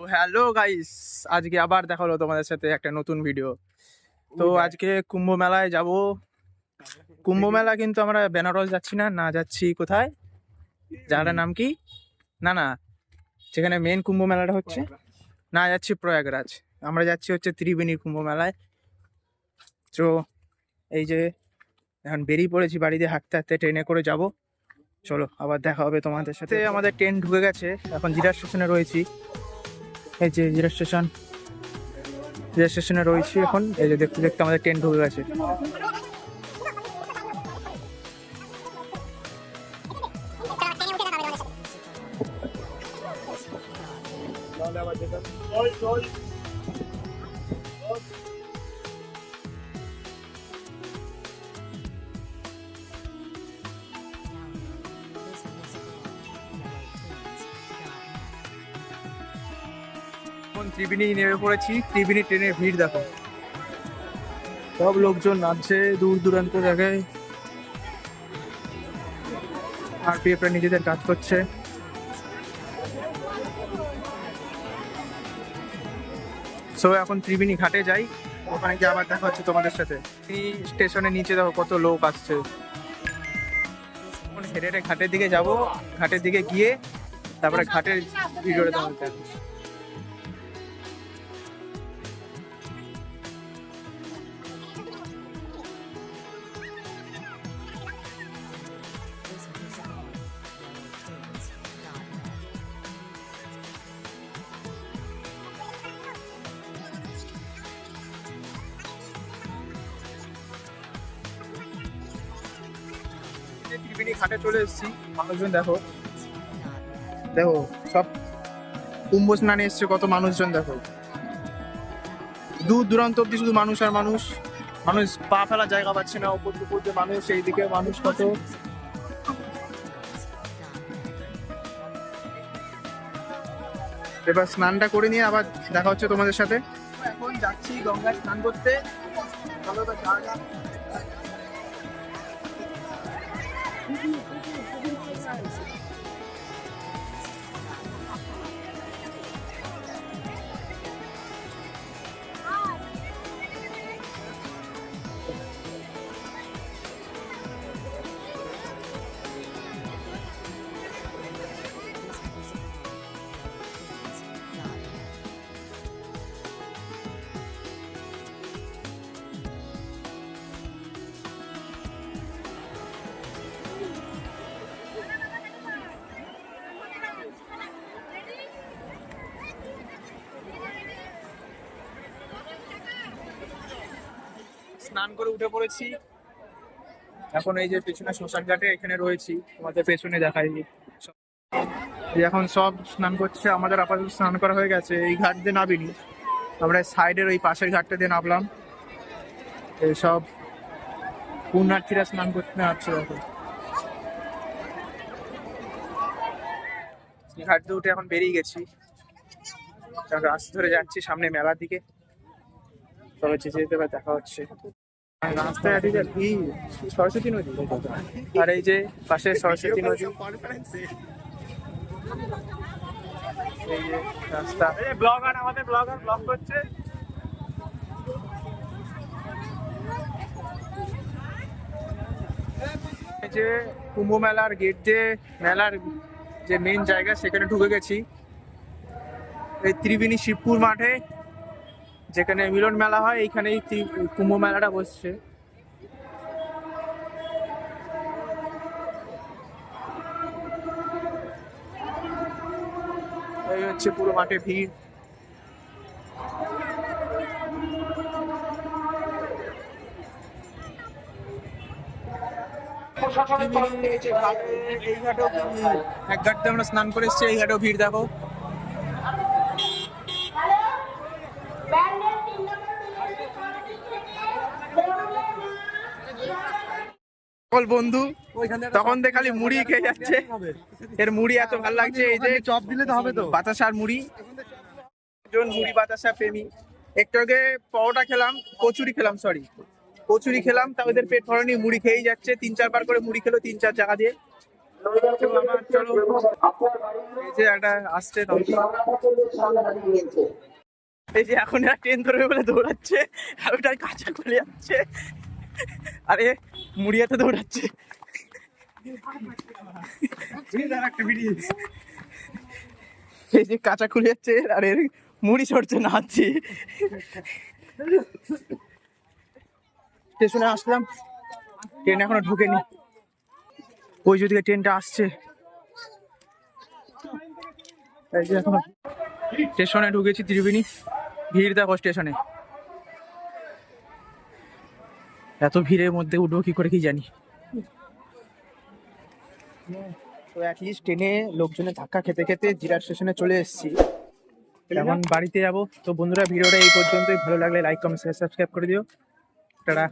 Hello guys আজকে আবার দেখা হলো তোমাদের সাথে একটা নতুন ভিডিও তো আজকে কুম্ভ মেলায় যাব। কুম্ভ মেলা কিন্তু আমরা বেনারস যাচ্ছি না না যাচ্ছি কোথায়? জায়গাটার নাম কি? না না যেখানে মেন কুম্ভ মেলাটা হচ্ছে। না যাচ্ছি প্রয়াগরাজ আমরা যাচ্ছি হচ্ছে ত্রিবেণীর কুম্ভ মেলায়। তো এই যে এখন বেরিয়ে পড়েছি বাড়িতে হাঁটতে হাঁটতে ট্রেনে করে যাব। চলো আবার দেখা হবে তোমাদের সাথে। আমাদের ট্রেন ঢুকে গেছে এখন জিরা স্টেশনে রয়েছি। এই যে রেল স্টেশন। রেল স্টেশনে রয়েছি এখন। এই যে দেখতে দেখতে আমাদের ট্রেন ঢুকে গেছে। ত্রিবেণী নেমে পড়েছি। ত্রিবেণী ট্রেনের ভিড় দেখো। সব লোকজন নামছে দূর দূরান্ত জায়গায় আর পিএফরা নিজেদের কাজ করছে। সো এখন ত্রিবেণী ঘাটে যাই। ওখানে গিয়ে আবার দেখা হচ্ছে তোমাদের সাথে। স্টেশনের নিচে দেখো কত লোক আসছে। হেঁটে হেঁটে ঘাটের দিকে যাব। ঘাটের দিকে গিয়ে তারপরে ঘাটের ভিডিওটা তোমাদের ত্রিবেণী ঘাটে চলে এসেছি। মানুষজন দেখো। দেখো সব কুম্ভ স্নানে এসছে কত মানুষজন দেখো। দূর দূরান্ত অব্দি শুধু মানুষ আর মানুষ। মানুষ পা ফেলার জায়গা পাচ্ছে না উপর দিয়ে মানুষ এইদিকে মানুষ কত। এবার স্নানটা করে নিয়ে আবার দেখা হচ্ছে তোমাদের সাথে। এখন যাচ্ছি গঙ্গায় স্নান করতে। চলো 你你回去，我给你换一个。স্নান করে উঠে পড়েছি। এখন এই যে পেছনে শ্মশান ঘাটে এখানে রয়েছি, তোমাদের পেছনে দেখাই এখন সব স্নান করছে, আমাদের আপাতত স্নান করা হয়ে গেছে, এই ঘাট দিয়ে নাবিনি আমরা সাইডের ওই পাশের ঘাটটা দিয়ে নামলাম। সব পুণ্যার্থীরা স্নান করতে দেখো। এই ঘাট দিয়ে উঠে এখন বেরিয়ে গেছি। এখন রাস্তা ধরে যাচ্ছি সামনে মেলার দিকে। তবে যেতে এবার দেখা হচ্ছে। আর রাস্তায় এদিকে কি সরস্বতী নদী। আর এই যে পাশে সরস্বতী নদী। এই যে রাস্তা। ব্লগার আমাদের ব্লগার ব্লগ করছে। এই যে কুম্ভ মেলার গেট যে মেলার যে মেন জায়গা সেখানে ঢুকে গেছি। এই ত্রিবেণী শিবপুর মাঠে। যেখানে মিলন মেলা হয় এইখানেই কুম্ভ মেলাটা বসছে। এই হচ্ছে পুরো মাঠে ভিড়। এই ঘাটে, ঘাটেও এক ঘাটে আমরা স্নান করে এসেছি এই ঘাটেও ভিড় দেখো। সকল বন্ধু তখন দিয়ে খালি মুড়ি খেয়ে যাচ্ছে। এর মুড়ি এত ভালো লাগছে এই যে চপ দিলে তো হবে তো। বাতাসার মুড়ি। মুড়ি বাতাসা প্রেমী। একটু আগে পরোটা খেলাম কচুরি খেলাম সরি কচুরি খেলাম তা ওদের পেট ভরেনি মুড়ি খেয়েই যাচ্ছে। তিন চারবার করে মুড়ি খেলো তিন চার জায়গা দিয়ে। চলো এই যে একটা আসছে এই যে এখন এরা ট্রেন ধরবে বলে দৌড়াচ্ছে আর ওটার কাঁচা খুলে যাচ্ছে। আরে মুড়িয়াতে দৌড়াচ্ছে। এই যে কাঁচা খুলে যাচ্ছে, আর এর মুড়ি ছড়ছে নাচছে স্টেশনে আসলাম, ট্রেন এখনও ঢুকেনি। ওই যদি ট্রেনটা আসছে। স্টেশনে ঢুকেছি ত্রিবেণী, ভিড় দেখো স্টেশনে। এত ভিড়ের মধ্যে উঠবো কি করে কি জানি। তো অ্যাটলিস্ট ট্রেনে লোকজনের ধাক্কা খেতে খেতে জিরাট স্টেশনে চলে এসেছি। এখন বাড়িতে যাব। তো বন্ধুরা, ভিডিওটা এই পর্যন্তই। ভালো লাগলে লাইক কমেন্ট সাবস্ক্রাইব করে দিও। টাটা।